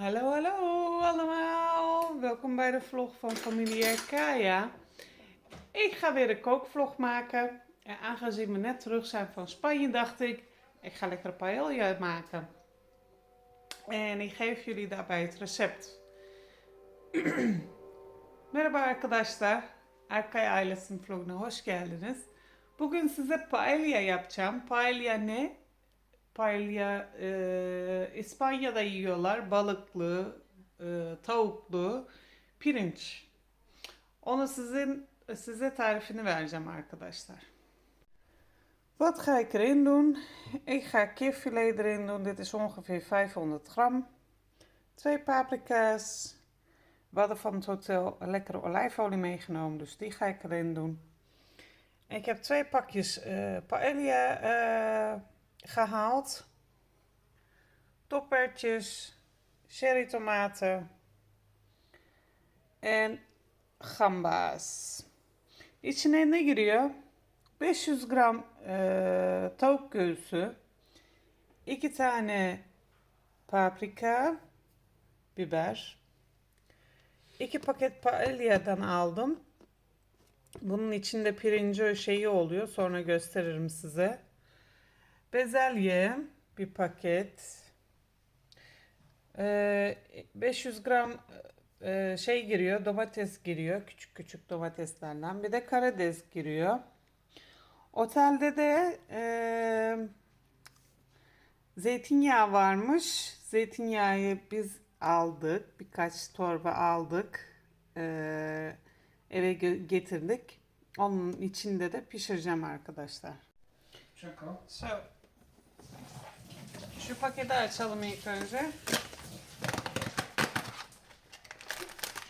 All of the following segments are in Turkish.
Hallo, hallo allemaal. Welkom bij de vlog van familie Kaya. Ik ga weer een kookvlog maken. En aangezien we net terug zijn van Spanje, dacht ik, ik ga lekker paella maken. En ik geef jullie daarbij het recept. Merhaba arkadaşlar. Arkaya ailesinin vloguna hoş geldiniz. Bugün size paella yapacağım. Paella ne? Paella e, İspanya'da yiyorlar. Balıklı, e, tavuklu, pirinç. Onu sizin size tarifini vereceğim arkadaşlar. Wat ga ik erin doen? Ik ga kipfilet erin doen. Dit is ongeveer 500 gram. Twee paprika's. We hadden van het hotel lekkere olijfolie meegenomen, dus die ga ik erin doen. En ik heb twee pakjes eh paella eh, gehaald. Toppertjes, cherry tomaten en gamba's. İçine ne giriyor? 500 gram e, tavuk göğsü, 2 tane paprika, biber, 2 paket paella'dan aldım. Bunun içinde pirinci şeyi oluyor. Sonra gösteririm size. Bezelye bir paket. Ee, 500 gram e, şey giriyor. Domates giriyor. Küçük küçük domateslerden. Bir de karides giriyor. Otelde de e, zeytinyağı varmış. Zeytinyağı biz aldık. Birkaç torba aldık. Ee, eve getirdik. Onun içinde de pişireceğim arkadaşlar. Çakal. So, şu paketi açalım ilk önce.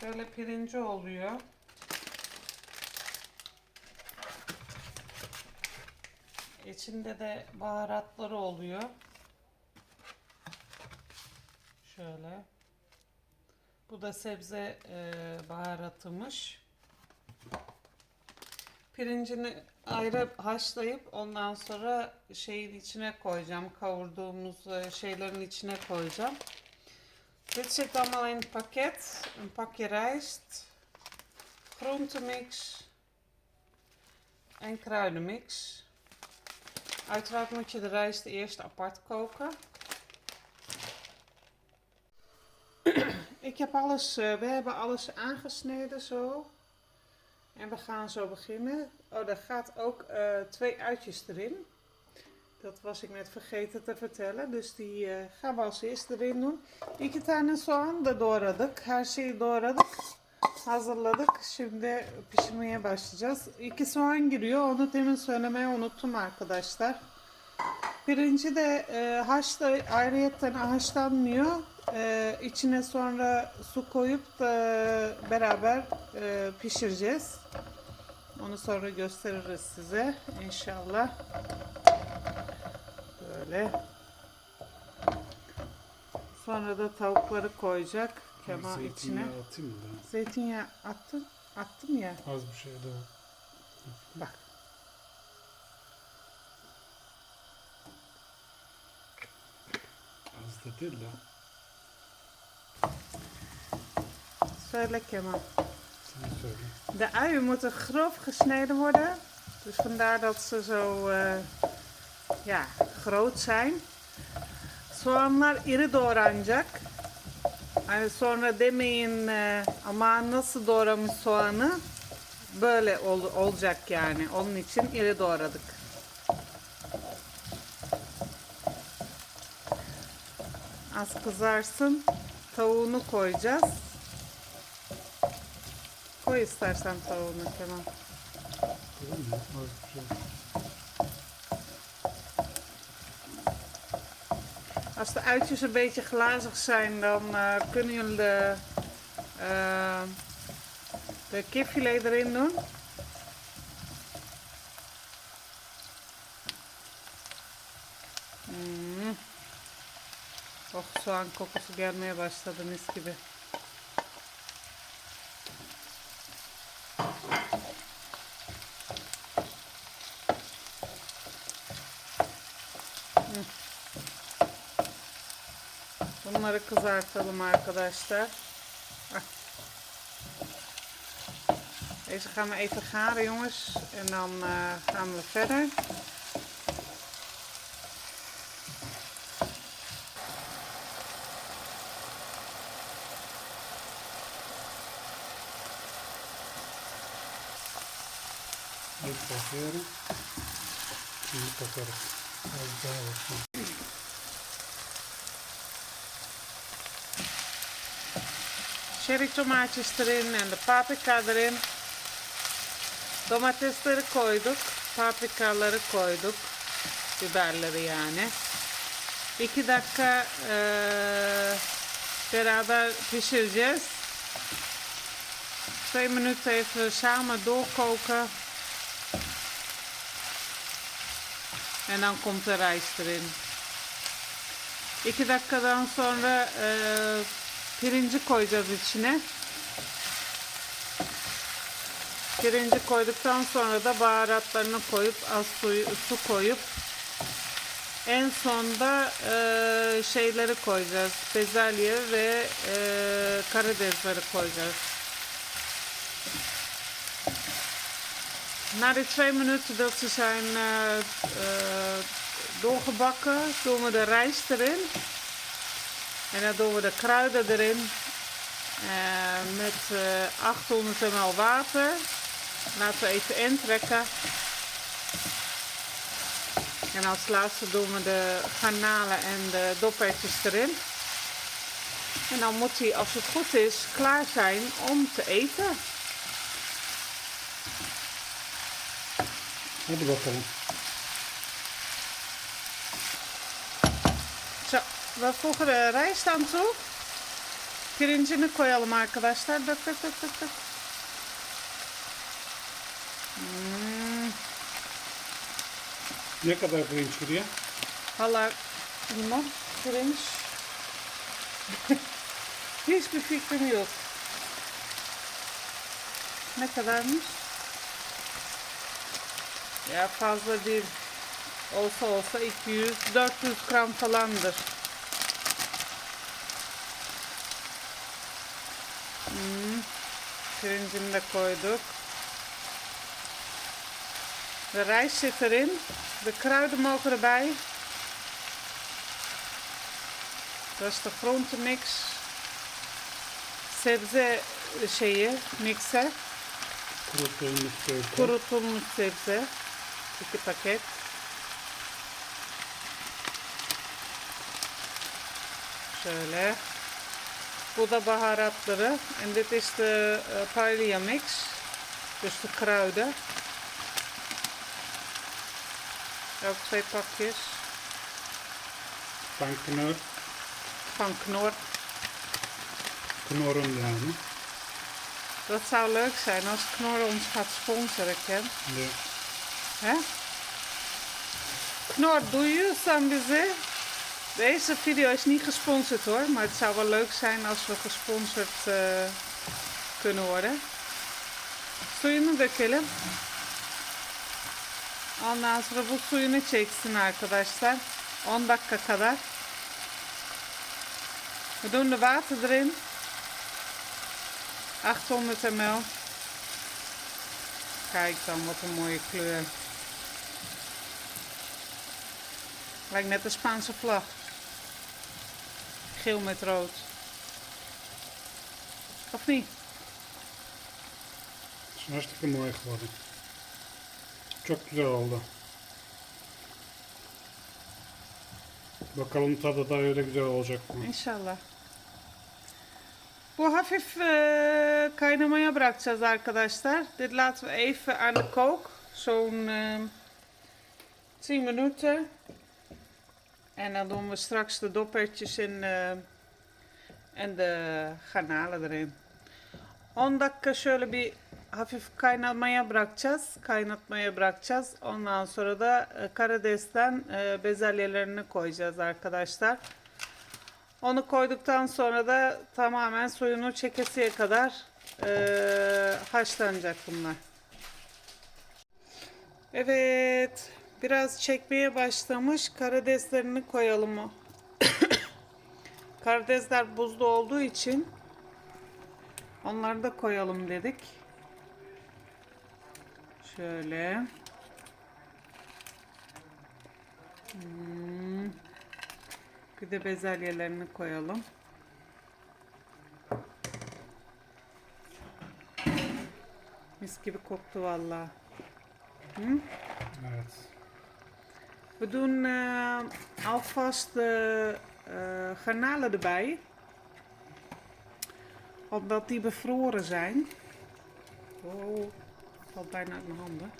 Şöyle pirinci oluyor. İçinde de baharatları oluyor. Şöyle. Bu da sebze e, baharatıymış. Pirincini ayrı haşlayıp ondan sonra şeyin içine koyacağım. Kavurduğumuz e, şeylerin içine koyacağım. Dit zit allemaal in het pakket. Een pakje rijst, groentemix en kruidenmix. Uiteraard moet je de rijst eerst apart koken. Ik heb alles, we hebben alles aangesneden zo. En we gaan zo beginnen. Oh, daar gaat ook eh, twee uitjes erin. Dat was ik net vergeten te vertellen. Dus die eh, gaan we als eerste erin doen. İki tane soğan da doğradık. Her şeyi doğradık. Hazırladık. Şimdi pişirmeye başlayacağız. İki soğan giriyor. Onu demin söylemeyi unuttum arkadaşlar. Pirinci de e, haşla, ayrıyetten haşlanmıyor. E, içine sonra su koyup da beraber e, pişireceğiz. Onu sonra gösteririz size inşallah. Böyle. Sonra da tavukları koyacak Kemal içine. Zeytinyağı atayım mı daha? Zeytinyağı attım, attım ya. Az bir şey daha. Bak. Az da değil de. Söyle Kemal. Sen söyle. De uien moeten grof gesneden worden. Dus vandaar dat ze zo eh, ja, groot zijn. Soğanlar iri doğranacak. Hani sonra demeyin eh, ama nasıl doğramış soğanı. Böyle ol- olacak yani. Onun için iri doğradık. Az kızarsın. Tavuğunu koyacağız. Koy istersen tavuğunu Kemal. Als de uitjes een beetje glazig zijn, dan eh, kunnen jullie de, eh, de kipfilet erin doen. Oh soğan kokusu gelmeye başladı mis gibi. Bunları kızartalım arkadaşlar. Deze gaan we even garen jongens. En dan eh, gaan we verder. Bakıyorum. Şimdi bakarız. Az daha olsun. Erin en de paprika. Domatesleri koyduk. Paprikaları koyduk. Biberleri yani. İki dakika eee, beraber pişireceğiz. Twee minuten even samen doorkoken. En de rijst erin. İki dakikadan sonra eee, pirinci koyacağız içine. Pirinci koyduktan sonra da baharatlarını koyup az suyu, su koyup en sonda eee, şeyleri koyacağız. Bezelye ve eee karidesleri koyacağız. Na de twee minuten dat ze zijn eh, eh, doorgebakken, doen we de rijst erin. En dan doen we de kruiden erin. eh, met eh, 800 ml water. Laten we even intrekken. En als laatste doen we de garnalen en de doppertjes erin. En dan moet hij, als het goed is, klaar zijn om te eten. Hadi bakalım. De rijst aan toe. Pirincini koyalım arkadaşlar. Dök dök dök dök dök. Hmm, Ne kadar pirinç giriyor? Valla bilmem. Pirinç. Hiçbir fikrim yok. Ne kadarmış? Ya fazla değil. Olsa olsa 200-400 gram falandır. Hmm. Pirincini de koyduk. De rijst zit erin. De kruiden mogen erbij. Dat is de groentemix. Sebze şeyi, mikser. Kurutulmuş sebze. Kurutulmuş sebze. Iki paket. Şöyle. Bu da baharatları. En dit is de eh, paella mix. Dus de kruiden. Ook twee pakjes Van knor. van Knor. Knorren yani. Dat zou leuk zijn als Knor ons gaat sponsoren, Ken. De Hè? Knor, duyuyorsan bizi. Deze video is niet gesponsord hoor, maar het zou wel leuk zijn als we gesponsord eh, kunnen worden. Suyunu dökelim. Ondan sonra bu suyunu çeksin arkadaşlar. 10 dakika kadar. We doen de water erin. 800 ml. Kijk dan, wat een mooie kleur. Lijkt net de Spaanse vlag. Geel met rood. Of niet? hartstikke mooi geworden. Güzel oldu. Bakalım tadı da öyle güzel olacak mı? İnşallah. Bu hafif eh, kaynamaya bırakacağız arkadaşlar. Dit laten we even aan de kook. Zo'n eh, 10 minuten. En dan doen we straks de doppertjes en, eh, en de garnalen erin. 10 dakika şöyle bir hafif kaynamaya bırakacağız. Kaynatmaya bırakacağız. Ondan sonra da eh, karidesten eh, bezelyelerini koyacağız arkadaşlar. Onu koyduktan sonra da tamamen suyunu çekesiye kadar haşlanacak bunlar. Evet, biraz çekmeye başlamış. Karideslerini koyalım o. Karidesler buzlu olduğu için onları da koyalım dedik. Şöyle. Hmm. Bir de bezelyelerini koyalım. Mis gibi koktu vallahi. Evet. We doen eh, alvast de eh, garnalen erbij. Omdat die bevroren zijn. Oh, valt bijna uit mijn handen.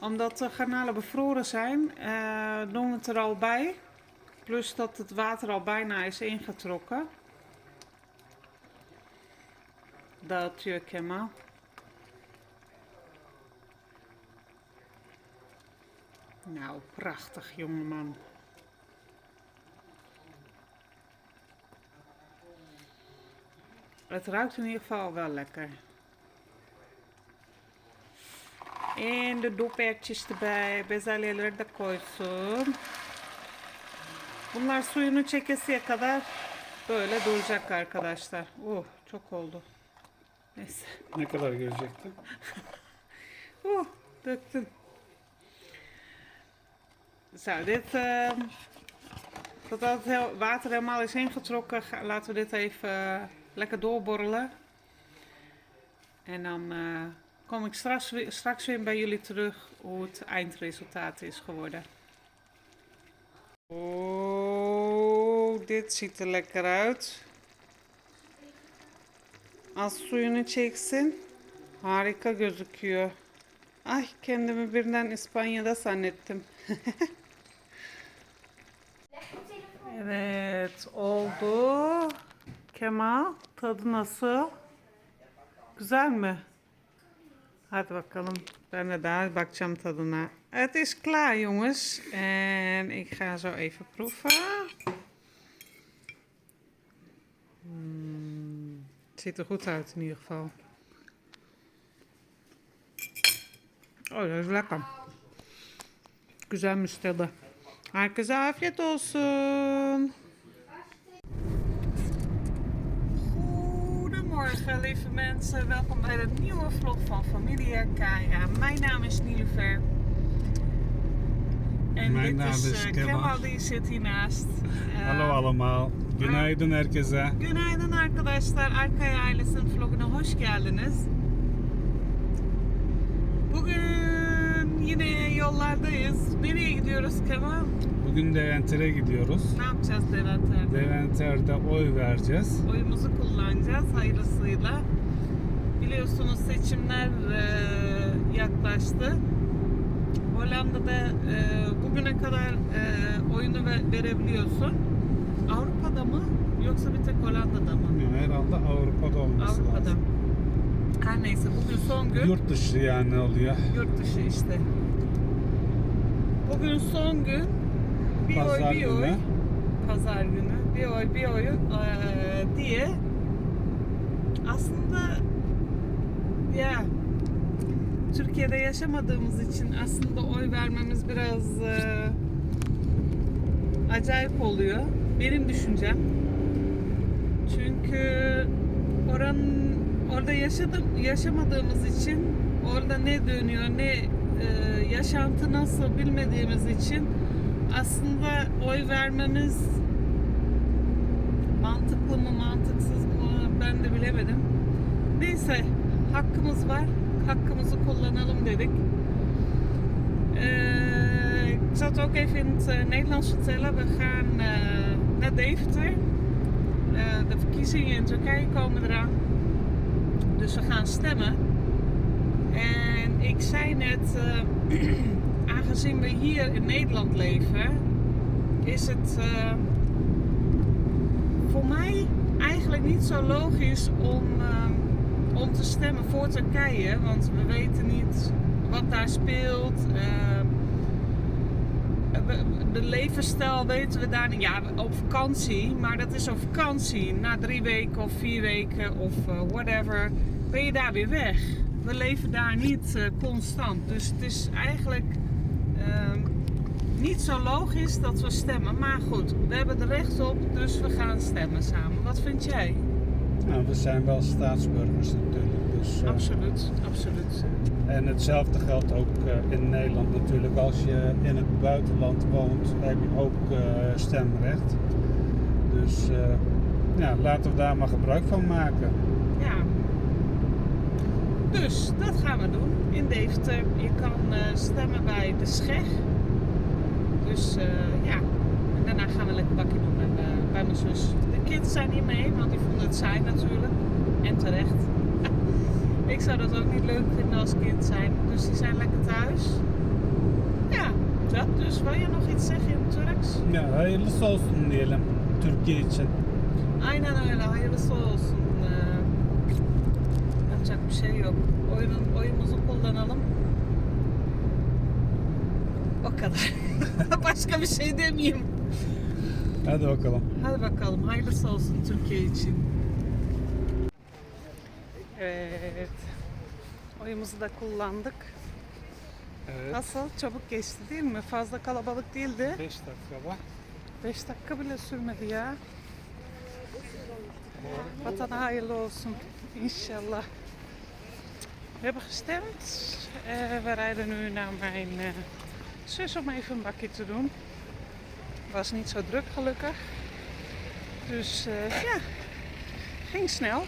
Omdat de garnalen bevroren zijn, eh, doen we het er al bij. Plus dat het water al bijna is ingetrokken. Dat je Kemal. Nou, prachtig jongeman. Het ruikt in ieder geval wel lekker. En de dopertjes erbij. Bezelyeleri de koysun. Bunlar suyunu çekesiye kadar böyle duracak arkadaşlar. Oh çok oldu. Neyse. Ne kadar gelecekti? Oeh, döktüm. Zo, dit. eh, totdat het water helemaal is ingetrokken, laten we dit even eh, lekker doorborrelen. En dan eh, kom ik straks, weer- straks weer bij jullie terug hoe het eindresultaat is geworden. Oh, dit ziet er lekker uit. Az suyunu çeksin. Harika gözüküyor. Ay kendimi birden İspanya'da zannettim. evet oldu. Kemal tadı nasıl? Güzel mi? Hadi bakalım. Ben de daar bakacağım tadına. Het is klaar jongens. En ik ga zo even proeven. Hmm, het ziet er goed uit in ieder geval. Oh, dat is lekker. Güzelmiş tadı. Herkese afiyet olsun. Goedemorgen lieve mensen, welkom bij de nieuwe vlog van Familie Kaya. Mijn naam is Nilufer. En Mijn dit naam is, is eh, Kemal. Kemal, die zit hiernaast. Eh, Hallo allemaal. Günaydın herkese. Günaydın arkadaşlar. Arkaya ailesinin vloguna hoş geldiniz. Bugün yine yollardayız. Nereye gidiyoruz Kemal? Bugün Deventer'e gidiyoruz. Ne yapacağız Deventer'de? Deventer'de oy vereceğiz. Oyumuzu kullanacağız hayırlısıyla. Biliyorsunuz seçimler e, yaklaştı. Hollanda'da e, bugüne kadar e, oyunu ve- verebiliyorsun. Avrupa'da mı yoksa bir tek Hollanda'da mı? Herhalde Avrupa'da olması Avrupa'da. lazım. Her neyse bugün son gün. Yurt dışı yani oluyor. Yurt dışı işte. Bugün son gün. Bir Pazar oy bir oy. günü. Pazar günü. Bir oy bir oy eee, diye. Aslında ya Türkiye'de yaşamadığımız için aslında oy vermemiz biraz eee, acayip oluyor. Benim düşüncem. Çünkü oranın orada yaşadım yaşamadığımız için orada ne dönüyor ne e, yaşantı nasıl bilmediğimiz için aslında oy vermemiz mantıklı mı mantıksız mı ben de bilemedim. Neyse hakkımız var. Hakkımızı kullanalım dedik. Eh, ik zal het ook even in het eh, Nederlands vertellen. We gaan eh, naar Deventer. Eh, de verkiezingen in Turkije komen eraan. Dus we gaan stemmen. En ik zei net, eh, aangezien we hier in Nederland leven, is het eh, voor mij eigenlijk niet zo logisch om, eh, om te stemmen voor Turkije. Want we weten niet wat daar speelt. eh, de levensstijl weten we daar niet. Ja, op vakantie, maar dat is op vakantie. Na drie weken of vier weken of whatever, ben je daar weer weg. We leven daar niet constant. Dus het is eigenlijk niet zo logisch dat we stemmen. Maar goed, we hebben er recht op, dus we gaan stemmen samen. Wat vind jij? Nou, we zijn wel staatsburgers natuurlijk. Dus, eh, Absoluut, absoluut. en hetzelfde geldt ook eh, in Nederland natuurlijk. Als je in het buitenland woont, heb je ook eh, stemrecht. Dus ja, laten we daar maar gebruik van maken. Dus dat gaan we doen in Deventer. Je kan eh, stemmen bij de Scheg. Dus eh, ja, en daarna gaan we lekker bakje doen bij, eh, bij mijn zus. De kids zijn niet mee, want die vonden het saai natuurlijk. En terecht. Ik zou dat ook niet leuk vinden als kind zijn. Dus die zijn lekker thuis. Ja, dat dus. Wil je nog iets zeggen in het Turks? Ja, hayırlısı olsun diyelim Türkiye için. Aynen öyle. Hayırlısı olsun. Yapacak bir şey yok. Oyunun, oyumuzu kullanalım. O kadar. Başka bir şey demeyeyim. Hadi bakalım. Hadi bakalım. Hayırlısı olsun Türkiye için. Evet. Oyumuzu da kullandık. Evet. Nasıl? Çabuk geçti değil mi? Fazla kalabalık değildi. 5 dakika var. 5 dakika bile sürmedi ya. Vatana hayırlı olsun. Inşallah. We hebben gestemd. Eh, we rijden nu naar mijn eh, zus om even een bakje te doen. Was niet zo druk gelukkig. Dus eh, ja, ging snel.